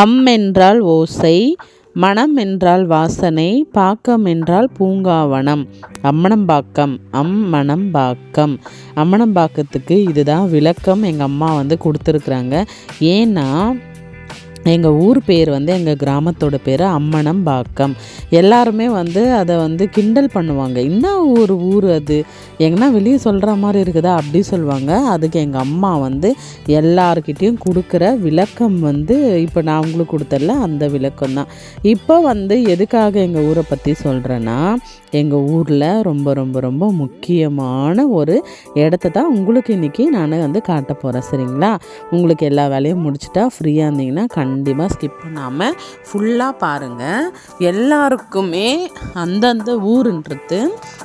அம் என்றால் ஓசை மணம் என்றால் வாசனை பாக்கம் என்றால் பூங்காவனம். அம்மனம்பாக்கம் அம்மணம்பாக்கம். அம்மனம்பாக்கத்துக்கு இதுதான் விளக்கம் எங்கள் அம்மா வந்து கொடுத்துருக்குறாங்க. ஏன்னா எங்கள் ஊர் பேர் வந்து எங்கள் கிராமத்தோட பேர் அம்மனம்பாக்கம் எல்லாருமே வந்து அதை வந்து கிண்டல் பண்ணுவாங்க. என்ன ஒரு ஊர் அது? எங்கன்னா வெளியே சொல்கிற மாதிரி இருக்குதா? அப்படி சொல்லுவாங்க அதுக்கு எங்கள் அம்மா வந்து எல்லாருக்கிட்டேயும் கொடுக்குற விளக்கம் வந்து இப்போ நான் உங்களுக்கு கொடுத்தல அந்த விளக்கம் தான் இப்போ வந்து எதுக்காக எங்கள் ஊரை பற்றி சொல்கிறேன்னா எங்கள் ஊரில் ரொம்ப ரொம்ப ரொம்ப முக்கியமான ஒரு இடத்த தான் உங்களுக்கு இன்றைக்கி நான் வந்து காட்ட போகிறேன் சரிங்களா? உங்களுக்கு எல்லா வேலையும் முடிச்சுட்டா ஃப்ரீயாக இருந்தீங்கன்னா கண் கண்டிப்பாக ஸ்கிப் பண்ணாமல் ஃபுல்லாக பாருங்கள் எல்லாருக்குமே அந்தந்த ஊருன்றது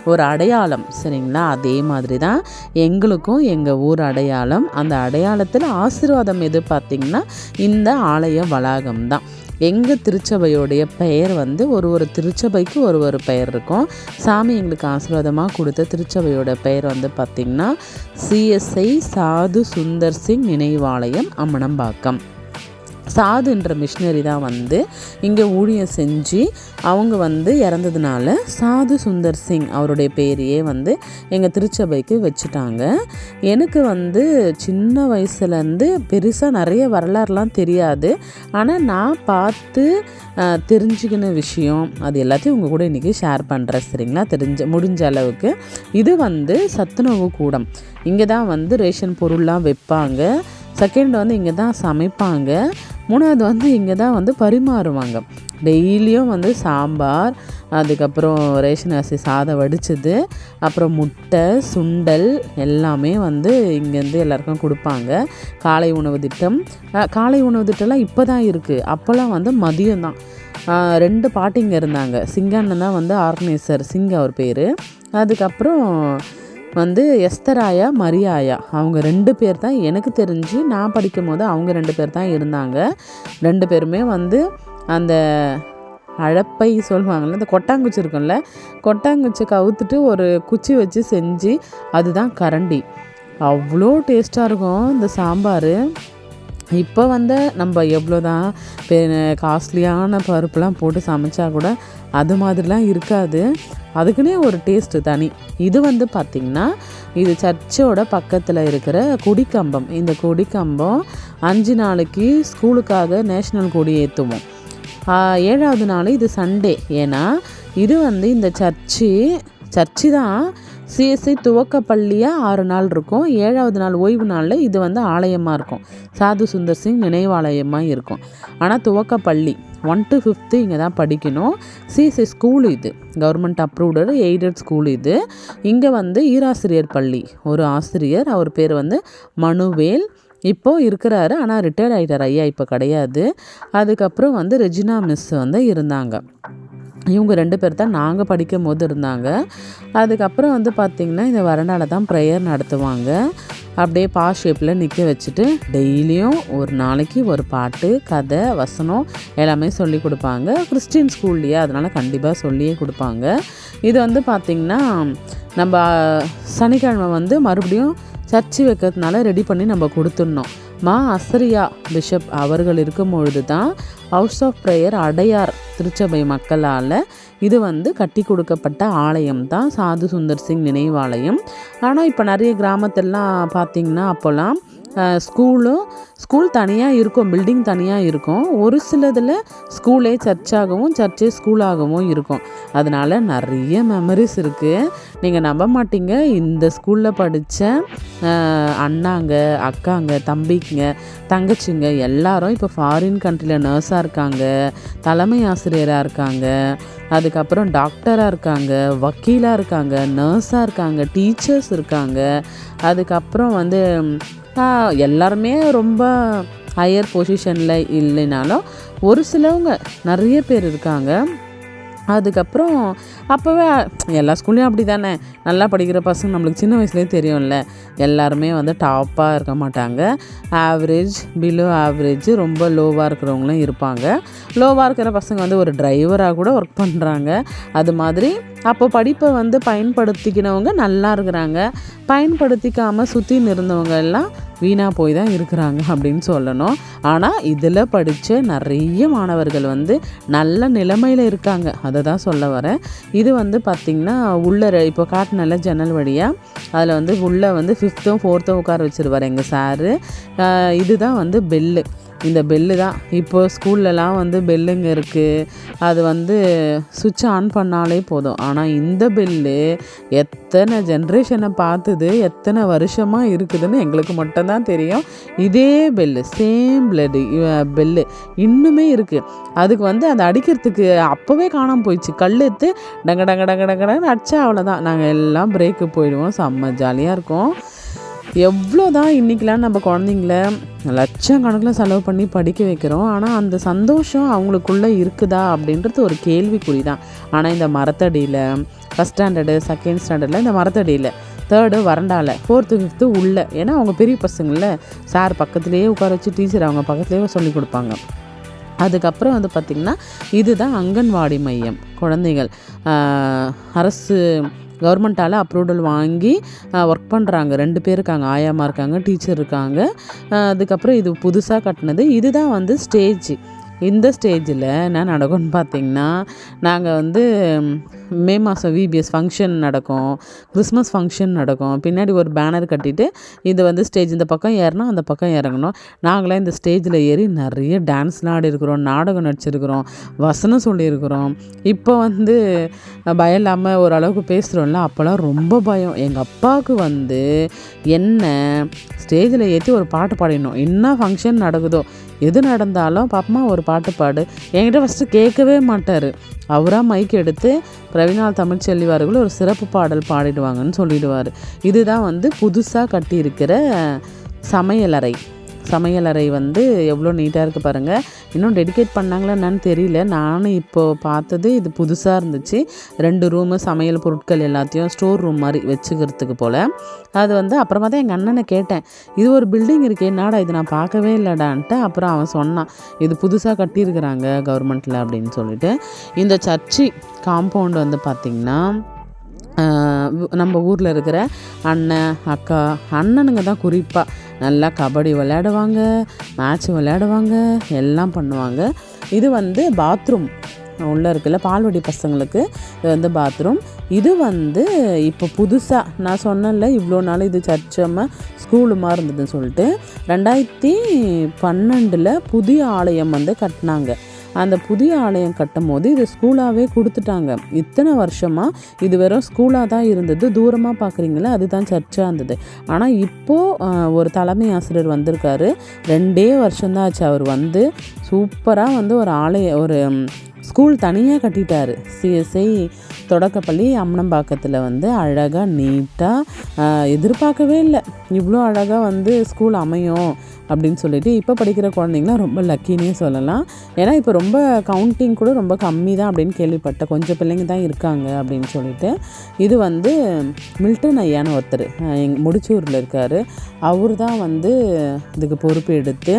ஒரு அடையாளம். சரிங்களா? அதே மாதிரி தான் எங்களுக்கும் எங்கள் ஊர் அடையாளம். அந்த அடையாளத்தில் ஆசீர்வாதம் எது பார்த்திங்கன்னா இந்த ஆலய வளாகம் தான் எங்கள் திருச்சபையோடைய பெயர் வந்து ஒரு ஒரு திருச்சபைக்கு ஒரு ஒரு பெயர் இருக்கும். சாமி எங்களுக்கு ஆசீர்வாதமாக கொடுத்த திருச்சபையோட பெயர் வந்து பார்த்திங்கன்னா சிஎஸ்ஐ சாது சுந்தர் சிங் நினைவாலயம் அம்மனம்பாக்கம். சாதுன்ற மிஷினரி தான் வந்து இங்கே ஊழியம் செஞ்சு அவங்க வந்து இறந்ததுனால சாது சுந்தர் சிங் அவருடைய பேரையே வந்து எங்கள் திருச்சபைக்கு வச்சுட்டாங்க. எனக்கு வந்து சின்ன வயசுலேருந்து பெருசாக நிறைய வரலாறுலாம் தெரியாது. ஆனால் நான் பார்த்து தெரிஞ்சுக்கின விஷயம் அது எல்லாத்தையும் உங்கள் கூட இன்றைக்கி ஷேர் பண்ணுறேன் சரிங்களா? தெரிஞ்ச முடிஞ்ச அளவுக்கு. இது வந்து சத்துணவு கூடம். இங்கே தான் வந்து ரேஷன் பொருள்லாம் வைப்பாங்க. செகண்ட் வந்து இங்கே தான் சமைப்பாங்க. மூணாவது வந்து இங்கே தான் வந்து பரிமாறுவாங்க. டெய்லியும் வந்து சாம்பார் அதுக்கப்புறம் ரேஷன் அரிசி சாதம் வடித்தது அப்புறம் முட்டை சுண்டல் எல்லாமே வந்து இங்கேருந்து எல்லாருக்கும் கொடுப்பாங்க. காலை உணவு திட்டம். காலை உணவு திட்டம்லாம் இப்போ தான் இருக்குது அப்போல்லாம் வந்து மதியம் தான். ரெண்டு பாட்டிங்க இருந்தாங்க. சிங்கண்ணன் தான் வந்து ஆர்கனைசர். சிங் அவர் பேர். அதுக்கப்புறம் வந்து எஸ்தராயா மரியாயா. அவங்க ரெண்டு பேர் தான் எனக்கு தெரிஞ்சு நான் படிக்கும் போது அவங்க ரெண்டு பேர் தான் இருந்தாங்க. ரெண்டு பேருமே வந்து அந்த அழப்பை சொல்லுவாங்கள்ல இந்த கொட்டாங்குச்சி இருக்கும்ல கொட்டாங்குச்சி கவுத்துட்டு ஒரு குச்சி வச்சு செஞ்சு அதுதான் கரண்டி. அவ்வளோ டேஸ்ட்டாக இருக்கும் இந்த சாம்பார். இப்போ வந்து நம்ம எவ்வளோ தான் காஸ்ட்லியான பருப்புலாம் போட்டு சமைச்சா கூட அது மாதிரிலாம் இருக்காது. அதுக்குன்னே ஒரு டேஸ்ட்டு தனி. இது வந்து பார்த்திங்கன்னா இது சர்ச்சோட பக்கத்தில் இருக்கிற கொடிக்கம்பம். இந்த கொடிக்கம்பம் அஞ்சு நாளைக்கு ஸ்கூலுக்காக நேஷ்னல் கொடி ஏற்றுவோம் ஏழாவது நாள் இது சண்டே. ஏன்னா இது வந்து இந்த சர்ச்சு சர்ச்சு தான் சிஎஸ்ஐ துவக்க பள்ளியாக ஆறு நாள் இருக்கும். ஏழாவது நாள் ஓய்வு நாளில் இது வந்து ஆலயமாக இருக்கும். சாது சுந்தர் சிங் நினைவாலயமாக இருக்கும். ஆனால் துவக்க பள்ளி ஒன் டு ஃபிஃப்த்து இங்கே தான் படிக்கணும். சிஎஸ்ஐ ஸ்கூல் இது. கவர்மெண்ட் அப்ரூவ்டு எய்டட் ஸ்கூல் இது. இங்கே வந்து ஈராசிரியர் பள்ளி. ஒரு ஆசிரியர் அவர் பேர் வந்து மனுவேல். இப்போது இருக்கிறாரு ஆனால் ரிட்டையர்ட் ஆகிட்டார் ஐயா இப்போ கிடையாது. அதுக்கப்புறம் வந்து ரெஜினா மிஸ் வந்து இருந்தாங்க. இவங்க ரெண்டு பேர் தான் நாங்கள் படிக்கும் போது இருந்தாங்க. அதுக்கப்புறம் வந்து பார்த்திங்கன்னா இந்த வரண்டால தான் ப்ரேயர் நடத்துவாங்க. அப்படியே பா ஷேப்பில் நிற்க வச்சுட்டு டெய்லியும் ஒரு நாளைக்கு ஒரு பாட்டு கதை வசனம் எல்லாமே சொல்லி கொடுப்பாங்க. கிறிஸ்டின் ஸ்கூல்லையே அதனால் கண்டிப்பாக சொல்லியே கொடுப்பாங்க. இது வந்து பார்த்திங்கன்னா நம்ம சனிக்கிழமை வந்து மறுபடியும் சர்ச்சு வைக்கிறதுனால ரெடி பண்ணி நம்ம கொடுத்துடணும். மா அசரியா பிஷப் அவர்கள் இருக்கும் பொழுது தான் ஹவுஸ் ஆஃப் ப்ரேயர் அடையார் திருச்சபை மக்களால் இது வந்து கட்டி கொடுக்கப்பட்ட ஆலயம் தான். சாது சுந்தர் சிங் நினைவாலயம். ஆனால் இப்போ நிறைய கிராமத்தெல்லாம் பார்த்திங்கன்னா அப்போல்லாம் ஸ்கூலும் ஸ்கூல் தனியாக இருக்கும் பில்டிங் தனியாக இருக்கும். ஒரு சிலதில் ஸ்கூலே சர்ச்சாகவும் சர்ச்சே ஸ்கூலாகவும் இருக்கும். அதனால் நிறைய மெமரிஸ் இருக்குது நீங்கள் நம்ப மாட்டீங்க. இந்த ஸ்கூலில் படித்த அண்ணாங்க அக்காங்க தம்பிங்க தங்கச்சிங்க எல்லாரும் இப்போ ஃபாரின் கண்ட்ரியில் நர்ஸாக இருக்காங்க தலைமை ஆசிரியராக இருக்காங்க அதுக்கப்புறம் டாக்டராக இருக்காங்க வக்கீலாக இருக்காங்க நர்ஸாக இருக்காங்க டீச்சர்ஸ் இருக்காங்க. அதுக்கப்புறம் வந்து எல்லாருமே ரொம்ப ஹையர் பொசிஷனில் இல்லைனாலும் ஒரு சிலவங்க நிறைய பேர் இருக்காங்க. அதுக்கப்புறம் அப்போவே எல்லா ஸ்கூல்லையும் அப்படி தானே நல்லா படிக்கிற பசங்க நம்மளுக்கு சின்ன வயசுலேயே தெரியும்ல. எல்லாருமே வந்து டாப்பாக இருக்க மாட்டாங்க. ஆவரேஜ் பிலோ ஆவரேஜ் ரொம்ப லோவாக இருக்கிறவங்களும் இருப்பாங்க. லோவாக இருக்கிற பசங்க வந்து ஒரு டிரைவராக கூட ஒர்க் பண்ணுறாங்க அது மாதிரி அப்போ படிப்பை வந்து பயன்படுத்திக்கினவங்க நல்லா இருக்கிறாங்க. பயன்படுத்திக்காமல் சுற்றின்னு இருந்தவங்க எல்லாம் வீணாக போய் தான் இருக்கிறாங்க அப்படின்னு சொல்லணும். ஆனால் இதில் படித்த நிறைய மாணவர்கள் வந்து நல்ல நிலைமையில் இருக்காங்க. அதை தான் சொல்ல வரேன். இது வந்து பார்த்திங்கன்னா உள்ளே இப்போ காட்டினல ஜன்னல் வழியாக அதில் வந்து உள்ளே வந்து ஃபிஃப்த்தும் ஃபோர்த்தும் உட்கார வச்சுருவார் எங்கள் சாரு. இதுதான் வந்து பெல்லு இந்த பெல்லு தான். இப்போ ஸ்கூல்லலாம் வந்து பெல்லுங்க இருக்குது அது வந்து சுவிட்ச் ஆன் பண்ணாலே போதும். ஆனால் இந்த பெல்லு எத்தனை ஜென்ரேஷனை பார்த்துது எத்தனை வருஷமாக இருக்குதுன்னு எங்களுக்கு மட்டும்தான் தெரியும். இதே பெல்லு சேம் பிளட்டு பெல்லு இன்னுமே இருக்குது அதுக்கு வந்து அதை அடிக்கிறதுக்கு அப்போவே காணாமல் போயிடுச்சு. கல் எடுத்து டங்க டங்க டங்க டங்கன்னு அடிச்சா அவ்வளோதான் நாங்கள் எல்லாம் பிரேக்கு போயிடுவோம். செம்ம ஜாலியாக இருக்கும். எவ்வளோ தான் இன்றைக்கெலாம் நம்ம குழந்தைங்கள லட்சம் கணக்கில் செலவு பண்ணி படிக்க வைக்கிறோம் ஆனால் அந்த சந்தோஷம் அவங்களுக்குள்ளே இருக்குதா அப்படின்றது ஒரு கேள்விக்குறி தான். ஆனால் இந்த மரத்தடியில் ஃபஸ்ட் ஸ்டாண்டர்டு செகண்ட் ஸ்டாண்டர்டில் இந்த மரத்தடியில் தேர்டு வரண்டாவில் ஃபோர்த்து ஃபிஃப்த்து உள்ளே ஏன்னா அவங்க பெரிய பசங்களில் சார் பக்கத்துலேயே உட்கார வச்சு டீச்சர் அவங்க பக்கத்துலேயே சொல்லி கொடுப்பாங்க. அதுக்கப்புறம் வந்து பார்த்திங்கன்னா இதுதான் அங்கன்வாடி மையம் குழந்தைகள். அரசு கவர்மெண்ட்டால் அப்ரூவல் வாங்கி ஒர்க் பண்ணுறாங்க ரெண்டு பேர் இருக்காங்க. ஆயாமா இருக்காங்க டீச்சர் இருக்காங்க. அதுக்கப்புறம் இது புதுசாக கட்டினது. இதுதான் வந்து ஸ்டேஜ் இந்த ஸ்டேஜில் என்ன நடக்கும்னு பார்த்திங்கன்னா நாங்கள் வந்து மே மாதம் விபிஎஸ் ஃபங்க்ஷன் நடக்கும் கிறிஸ்மஸ் ஃபங்க்ஷன் நடக்கும். பின்னாடி ஒரு பேனர் கட்டிட்டு இது வந்து ஸ்டேஜ் இந்த பக்கம் ஏறினா அந்த பக்கம் இறங்கணும். நாங்களாம் இந்த ஸ்டேஜில் ஏறி நிறைய டான்ஸ்லாம் ஆடி இருக்கிறோம் நாடகம் நடிச்சிருக்கிறோம் வசனம் சொல்லியிருக்கிறோம். இப்போ வந்து பயம் இல்லாமல் ஓரளவுக்கு பேசுகிறோம்ல அப்போல்லாம் ரொம்ப பயம். எங்கள் அப்பாவுக்கு வந்து என்ன ஸ்டேஜில் ஏற்றி ஒரு பாட்டு பாடிடணும். என்ன ஃபங்க்ஷன் நடக்குதோ எது நடந்தாலும் பாப்பமா ஒரு பாட்டு பாடு. என்கிட்ட ஃபஸ்ட்டு கேட்கவே மாட்டார். அவராக மைக் எடுத்து பிரவீனால் தமிழ்ச்செல்வார்கள் ஒரு சிறப்பு பாடல் பாடிடுவாங்கன்னு சொல்லிடுவார். இதுதான் வந்து புதுசாக கட்டியிருக்கிற சமையலறை. சமையலறை வந்து எவ்வளோ நீட்டாக இருக்குது பாருங்கள் இன்னும் டெடிகேட் பண்ணாங்களா என்னன்னு தெரியல. நானும் இப்போது பார்த்தது இது புதுசாக இருந்துச்சு. ரெண்டு ரூமு சமையல் பொருட்கள் எல்லாத்தையும் ஸ்டோர் ரூம் மாதிரி வச்சுக்கிறதுக்கு போல். அது வந்து அப்புறமா தான் எங்கள் அண்ணனை கேட்டேன். இது ஒரு பில்டிங் இருக்குது என்னடா இது? நான் பார்க்கவே இல்லைடான்ட்டு அப்புறம் அவன் சொன்னான். இது புதுசாக கட்டியிருக்கிறாங்க கவர்மெண்ட்டில் அப்படின்னு சொல்லிட்டு. இந்த சர்ச்சு காம்பவுண்ட் வந்து பார்த்திங்கன்னா நம்ம ஊரில் இருக்கிற அண்ணன் அக்கா அண்ணனுங்க தான் குறிப்பாக நல்லா கபடி விளையாடுவாங்க மேட்ச் விளையாடுவாங்க எல்லாம் பண்ணுவாங்க. இது வந்து பாத்ரூம் உள்ளே இருக்குல்ல பால்வடி பசங்களுக்கு இது வந்து பாத்ரூம் இது வந்து இப்போ புதுசாக நான் சொன்னேன்ல இவ்வளோ நாள் இது சர்ச்சமாக ஸ்கூலு இருந்ததுன்னு சொல்லிட்டு ரெண்டாயிரத்தி பன்னெண்டில் புதிய ஆலயம் வந்து கட்டினாங்க. அந்த புதிய ஆலயம் கட்டும் போது இது ஸ்கூலாகவே கொடுத்துட்டாங்க. இத்தனை வருஷமாக இது வெறும் ஸ்கூலாக தான் இருந்தது. தூரமாக பார்க்குறீங்களா? அதுதான் சர்ச்சாக இருந்தது. ஆனால் இப்போது ஒரு தலைமை ஆசிரியர் வந்திருக்காரு. ரெண்டே வருஷம்தான் ஆச்சு. அவர் வந்து சூப்பராக வந்து ஒரு ஆலய ஒரு ஸ்கூல் தனியாக கட்டிட்டார். சிஎஸ்ஐ தொடக்கப்பள்ளி அம்மனம்பாக்கத்தில் வந்து அழகாக நீட்டாக எதிர்பார்க்கவே இல்லை. இவ்வளோ அழகாக வந்து ஸ்கூல் அமையும். அப்படின்னு சொல்லிட்டு இப்போ படிக்கிற குழந்தைங்களாம் ரொம்ப லக்கின்னே சொல்லலாம். ஏன்னா இப்போ ரொம்ப கவுண்டிங் கூட ரொம்ப கம்மி தான் அப்படின்னு கேள்விப்பட்டேன். கொஞ்சம் பிள்ளைங்க தான் இருக்காங்க அப்படின்னு சொல்லிட்டு. இது வந்து மில்டன் ஐயான்னு ஒருத்தர் எங் முடிச்சூரில் இருக்கார். அவர் தான் வந்து இதுக்கு பொறுப்பு எடுத்து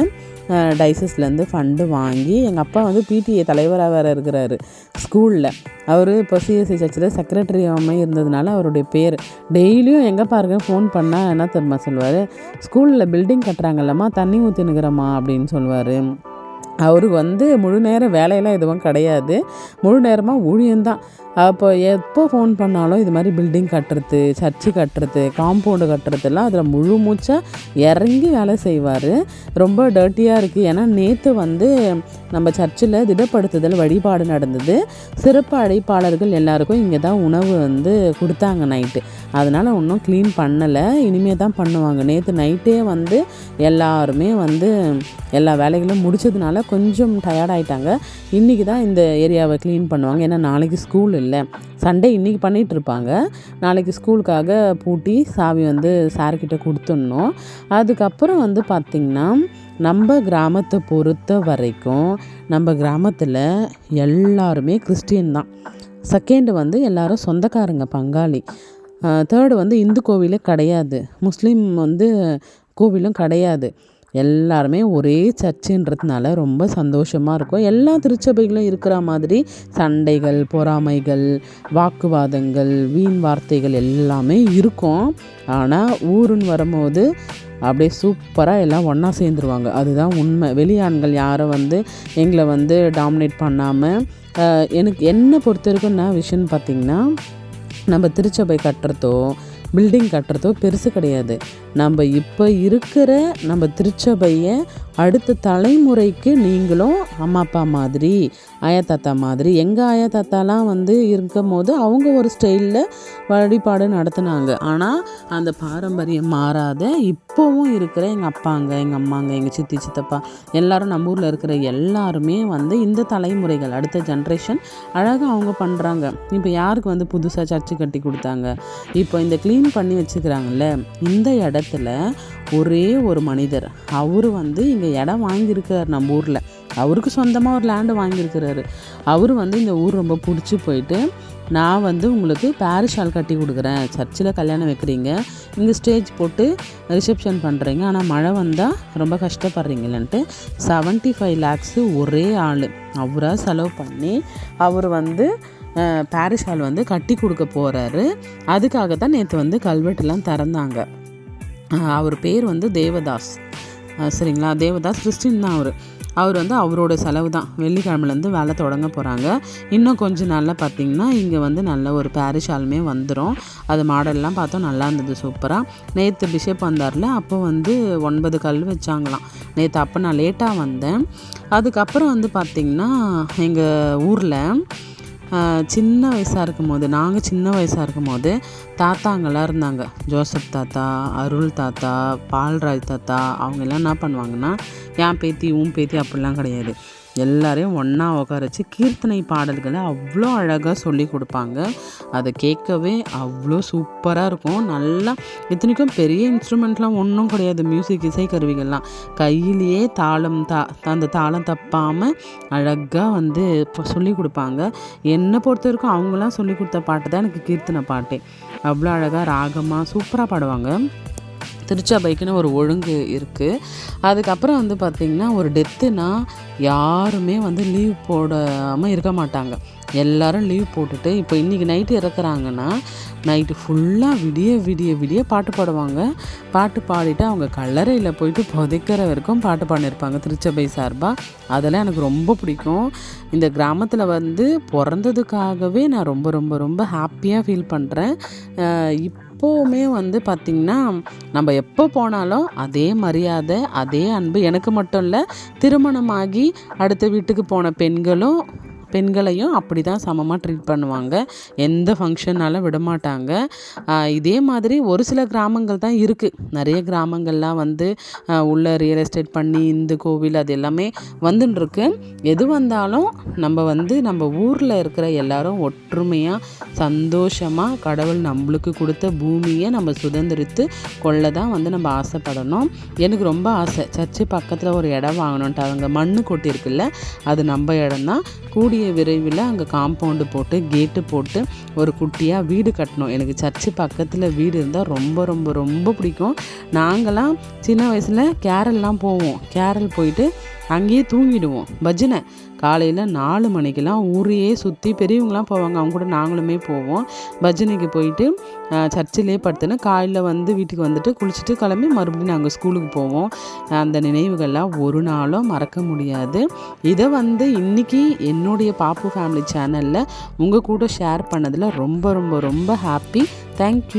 டைசஸ்லேருந்து ஃபண்டு வாங்கி எங்கள் அப்பா வந்து பிடிஏ தலைவராக வேறு இருக்கிறாரு ஸ்கூலில். அவர் இப்போ சிஎஸ்சி சர்ச்சில் செக்ரட்டரியாகவும் இருந்ததுனால அவருடைய பேர். டெய்லியும் எங்கே பாருங்க ஃபோன் பண்ணால் என்ன தெரியுமா சொல்லுவார்? ஸ்கூலில் பில்டிங் கட்டுறாங்கல்லம்மா தண்ணி ஊற்றினுக்கிறம்மா அப்படின்னு சொல்லுவார் அவருக்கு வந்து முழு நேரம் வேலையெல்லாம் எதுவும் கிடையாது. முழு நேரமாக ஊழியம்தான் அப்போ எப்போ ஃபோன் பண்ணாலும் இது மாதிரி பில்டிங் கட்டுறது சர்ச்சு கட்டுறது காம்பவுண்டு கட்டுறதுலாம் அதில் முழு மூச்சாக இறங்கி வேலை செய்வார். ரொம்ப டர்ட்டியாக இருக்குது ஏன்னா நேற்று வந்து நம்ம சர்ச்சில் திடப்படுத்துதல் வழிபாடு நடந்தது. சிறப்பு அழைப்பாளர்கள் எல்லாருக்கும் இங்கே தான் உணவு வந்து கொடுத்தாங்க நைட்டு அதனால் ஒன்றும் க்ளீன் பண்ணலை. இனிமேல் தான் பண்ணுவாங்க. நேற்று நைட்டே வந்து எல்லாருமே வந்து எல்லா வேலைகளும் முடிச்சதுனால கொஞ்சம் டயர்டாயிட்டாங்க இன்றைக்கி தான் இந்த ஏரியாவை க்ளீன் பண்ணுவாங்க. ஏன்னா நாளைக்கு ஸ்கூல் இல்லை. சண்டே இன்றைக்கி பண்ணிகிட்ருப்பாங்க நாளைக்கு ஸ்கூலுக்காக பூட்டி சாவி வந்து சார்கிட்ட கொடுத்துடணும். அதுக்கப்புறம் வந்து பார்த்திங்கன்னா நம்ம கிராமத்தை பொறுத்த வரைக்கும் நம்ம கிராமத்தில் எல்லாருமே கிறிஸ்டின் தான். செகண்டு வந்து எல்லாரும் சொந்தக்காரங்க பங்காளி. தேர்டு வந்து இந்து கோவிலே கிடையாது. முஸ்லீம் வந்து கோவிலும் கிடையாது. எல்லாருமே ஒரே சர்ச்சுன்றதுனால ரொம்ப சந்தோஷமாக இருக்கும். எல்லா திருச்சபைகளும் இருக்கிற மாதிரி சண்டைகள் பொறாமைகள் வாக்குவாதங்கள் வீண் வார்த்தைகள் எல்லாமே இருக்கும். ஆனால் ஊருன்னு வரும்போது அப்படியே சூப்பராக எல்லாம் ஒன்றா சேர்ந்துருவாங்க. அதுதான் உண்மை. வெளியாண்கள் யாரும் வந்து எங்களை வந்து டாமினேட் பண்ணாமல் எனக்கு என்னை பொறுத்த வரைக்கும் என்ன விஷயம்னு பார்த்திங்கன்னா நம்ம திருச்சபை கட்டுறதோ பில்டிங் கட்டுறதோ பெருசு கிடையாது. நம்ம இப்போ இருக்கிற நம்ம திருச்சபையை அடுத்த தலைமுறைக்கு நீங்களும் அம்மா அப்பா மாதிரி ஆயா தாத்தா மாதிரி எங்கள் ஆயா தாத்தாலாம் வந்து இருக்கும் போது அவங்க ஒரு ஸ்டைலில் வழிபாடு நடத்துனாங்க. ஆனால் அந்த பாரம்பரியம் மாறாத இப்போவும் இருக்கிற எங்கள் அப்பாங்க எங்கள் அம்மாங்க எங்கள் சித்தி சித்தப்பா எல்லோரும் நம்ம ஊரில் இருக்கிற எல்லாருமே வந்து இந்த தலைமுறைகள் அடுத்த ஜென்ரேஷன் அழகாக அவங்க பண்ணுறாங்க இப்போ யாருக்கு வந்து புதுசாக சர்ச்சு கட்டி கொடுத்தாங்க? இப்போ இந்த க்ளீன் பண்ணி வச்சுக்கிறாங்கல்ல இந்த இடம் இடத்துல ஒரே ஒரு மனிதர். அவர் வந்து இங்கே இடம் வாங்கியிருக்கார் நம்ம ஊரில். அவருக்கு சொந்தமாக ஒரு லேண்டு வாங்கியிருக்கிறாரு. அவர் வந்து இந்த ஊர் ரொம்ப பிடிச்சி போயிட்டு நான் வந்து உங்களுக்கு பேரிஷ் ஹால் கட்டி கொடுக்குறேன். சர்ச்சில் கல்யாணம் வைக்கிறீங்க. இங்கே ஸ்டேஜ் போட்டு ரிசப்ஷன் பண்ணுறீங்க ஆனால் மழை வந்தால் ரொம்ப கஷ்டப்படுறீங்களன்ட்டு செவன்ட்டி ஃபைவ் லேக்ஸு ஒரே ஆள். அவராக செலவு பண்ணி அவர் வந்து பேரிஸ் ஹால் வந்து கட்டி கொடுக்க போகிறாரு அதுக்காக தான் நேற்று வந்து கல்வெட்டுலாம் திறந்தாங்க. அவர் பேர் வந்து தேவதாஸ். சரிங்களா? தேவதாஸ் கிறிஸ்டின் தான் அவர். அவர் வந்து அவரோட செலவு தான். வெள்ளிக்கிழமைலேருந்து வேலை தொடங்க போகிறாங்க இன்னும் கொஞ்ச நாளில் பார்த்திங்கன்னா இங்கே வந்து நல்ல ஒரு பேரிஷ் ஆளுமே வந்துடும் அது மாடல்லாம் பார்த்தோம் நல்லா இருந்தது சூப்பராக நேற்று பிஷப் வந்தார்ல அப்போ வந்து ஒன்பது கல் வச்சாங்களாம். நேற்று அப்போ நான் லேட்டாக வந்தேன். அதுக்கப்புறம் வந்து பார்த்திங்கன்னா எங்கள் ஊரில் சின்ன வயசாக இருக்கும் போது நாங்கள் சின்ன வயசாக இருக்கும் போது தாத்தாங்களாம் இருந்தாங்க. ஜோசப் தாத்தா அருள் தாத்தா பால்ராஜ் தாத்தா அவங்க எல்லாம் என்ன பண்ணுவாங்கன்னா என் பேத்தி உன் பேத்தி அப்படிலாம் கிடையாது. எல்லாரையும் ஒன்றா உட்கார வச்சு கீர்த்தனை பாடல்களை அவ்வளோ அழகாக சொல்லி கொடுப்பாங்க. அதை கேட்கவே அவ்வளோ சூப்பராக இருக்கும். நல்லா இத்தனைக்கும் பெரிய இன்ஸ்ட்ருமெண்ட்லாம் ஒன்றும் கிடையாது. மியூசிக் இசை கருவிகள்லாம் கையிலேயே தாளம் தா அந்த தாளம் தப்பாமல் அழகாக வந்து சொல்லி கொடுப்பாங்க. என்னை பொறுத்த வரைக்கும் அவங்களாம் சொல்லி கொடுத்த பாட்டு தான் எனக்கு கீர்த்தனை பாட்டு. அவ்வளோ அழகாக ராகமாக சூப்பராக பாடுவாங்க. திருச்சாபைக்குன்னு ஒரு ஒழுங்கு இருக்குது அதுக்கப்புறம் வந்து பார்த்திங்கன்னா ஒரு டெத்துனா யாருமே வந்து லீவ் போடாமல் இருக்க மாட்டாங்க. எல்லோரும் லீவ் போட்டுட்டு இப்போ இன்றைக்கி நைட்டு இறக்குறாங்கன்னா நைட்டு ஃபுல்லாக விடிய விடிய விடிய பாட்டு பாடுவாங்க. பாட்டு பாடிட்டு அவங்க கல்லறையில் போயிட்டு புதைக்கிற வரைக்கும் பாட்டு பாடியிருப்பாங்க. திருச்சபை சார்பாக அதெல்லாம் எனக்கு ரொம்ப பிடிக்கும். இந்த கிராமத்தில் வந்து பிறந்ததுக்காகவே நான் ரொம்ப ரொம்ப ரொம்ப ஹாப்பியாக ஃபீல் பண்ணுறேன் இப்போ எப்போவுமே வந்து பார்த்திங்கன்னா நம்ம எப்போ போனாலும் அதே மரியாதை அதே அன்பு எனக்கு மட்டும் இல்லை திருமணமாகி அடுத்த வீட்டுக்கு போன பெண்களும் பெண்களையும் அப்படி தான் சமமாக ட்ரீட் பண்ணுவாங்க. எந்த ஃபங்க்ஷனாலும் விடமாட்டாங்க. இதே மாதிரி ஒரு சில கிராமங்கள் தான் இருக்குது நிறைய கிராமங்கள்லாம் வந்து உள்ள ரியல் எஸ்டேட் பண்ணி இந்து கோவில் அது எல்லாமே வந்துட்டுருக்கு எது வந்தாலும் நம்ம வந்து நம்ம ஊரில் இருக்கிற எல்லாரும் ஒற்றுமையாக சந்தோஷமாக கடவுள் நம்மளுக்கு கொடுத்த பூமியை நம்ம சுதந்திரித்து கொள்ள தான் வந்து நம்ம ஆசைப்படணும். எனக்கு ரொம்ப ஆசை. சர்ச்சு பக்கத்தில் ஒரு இடம் வாங்கணுன்ட்டு அவங்க மண் கொட்டியிருக்குல்ல அது நம்ம இடம் தான் கூடிய கூடிய விரைவில் அங்கே காம்பவுண்டு போட்டு கேட்டு போட்டு ஒரு குட்டியாக வீடு கட்டணும். எனக்கு சர்ச்சு பக்கத்தில் வீடு இருந்தால் ரொம்ப ரொம்ப ரொம்ப பிடிக்கும். நாங்களாம் சின்ன வயசில் கேரல்லாம் போவோம். கேரல் போயிட்டு அங்கேயே தூங்கிடுவோம். பஜனை. காலையில் நாலு மணிக்கெல்லாம் ஊரையே சுற்றி பெரியவங்களாம் போவாங்க. அவங்க கூட நாங்களுமே போவோம். பஜனைக்கு போயிட்டு சர்ச்சிலே படுத்துன்னு காலையில் வந்து வீட்டுக்கு வந்துட்டு குளிச்சுட்டு கிளம்பி மறுபடியும் நாங்கள் ஸ்கூலுக்கு போவோம். அந்த நினைவுகள்லாம் ஒரு நாளும் மறக்க முடியாது. இதை வந்து இன்றைக்கி என்னுடைய பாப்பு ஃபேமிலி சேனலில் உங்கள் கூட ஷேர் பண்ணதில் ரொம்ப ரொம்ப ரொம்ப ஹாப்பி தேங்க்யூ